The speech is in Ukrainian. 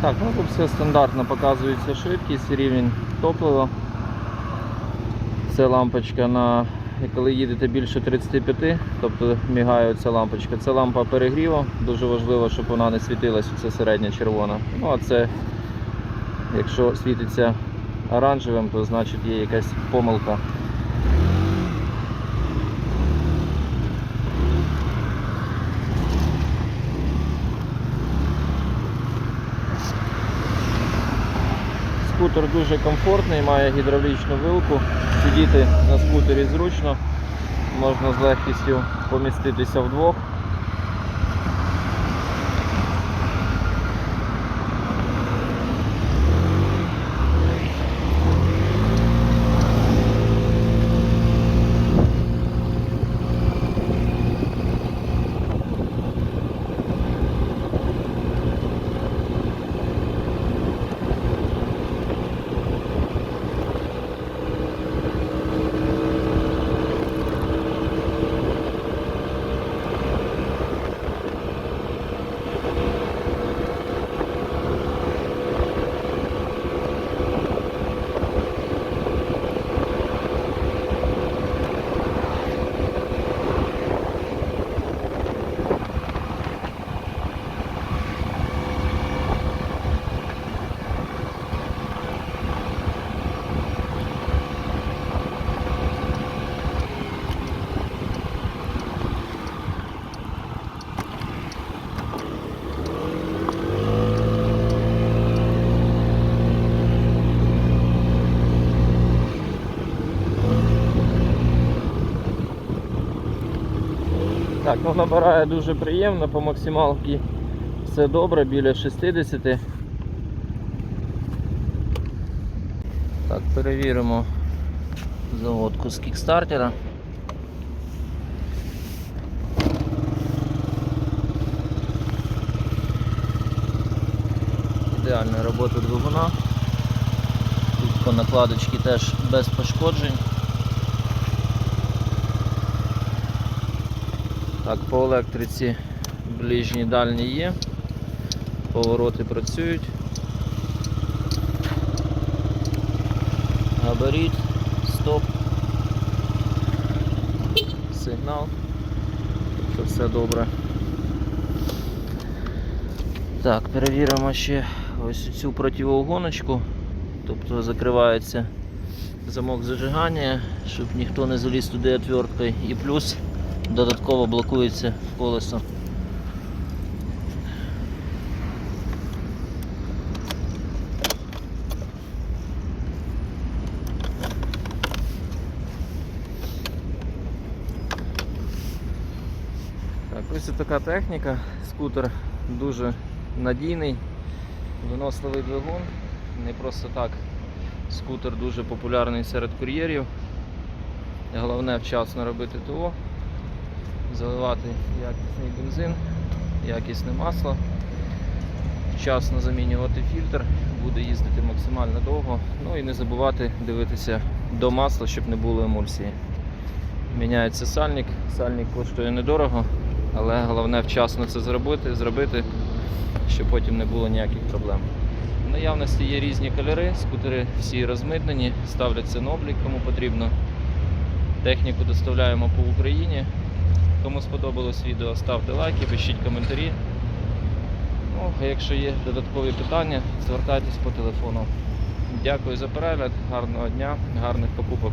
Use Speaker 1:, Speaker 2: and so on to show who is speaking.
Speaker 1: Так, ну тут все стандартно показується швидкість, рівень топлива. Це лампочка на коли їдете більше 35, тобто мігає ця лампочка. Це лампа перегріву. Дуже важливо, щоб вона не світилась, це середня червона. Ну а це, якщо світиться оранжевим, то значить є якась помилка. Скутер дуже комфортний, має гідравлічну вилку. Сидіти на скутері зручно, можна з легкістю поміститися вдвох. Так, ну набирає дуже приємно, по максималці все добре, біля 60. Так, перевіримо заводку з кікстартера. Ідеальна робота двигуна. Тут по накладочці теж без пошкоджень. Так, по електриці ближні дальні є, повороти працюють. Габарит, стоп, сигнал, тобто все добре. Так, перевіримо ще ось цю противогоночку, тобто закривається замок зажигання, щоб ніхто не заліз туди отверткою. І плюс додатково блокується колесо. Ось така техніка. Скутер дуже надійний, виносливий двигун. Не просто так. Скутер дуже популярний серед кур'єрів. Головне вчасно робити ТО заливати якісний бензин, якісне масло, вчасно замінювати фільтр, буде їздити максимально довго. Ну і не забувати дивитися до масла, щоб не було емульсії. Міняється сальник, сальник коштує недорого, але головне вчасно це зробити, зробити, щоб потім не було ніяких проблем. В наявності є різні кольори, скутери всі розмитнені, ставляться на облік, кому потрібно. Техніку доставляємо по Україні. Кому сподобалось відео, ставте лайки, пишіть коментарі. Ну, а якщо є додаткові питання, звертайтесь по телефону. Дякую за перегляд, гарного дня, гарних покупок.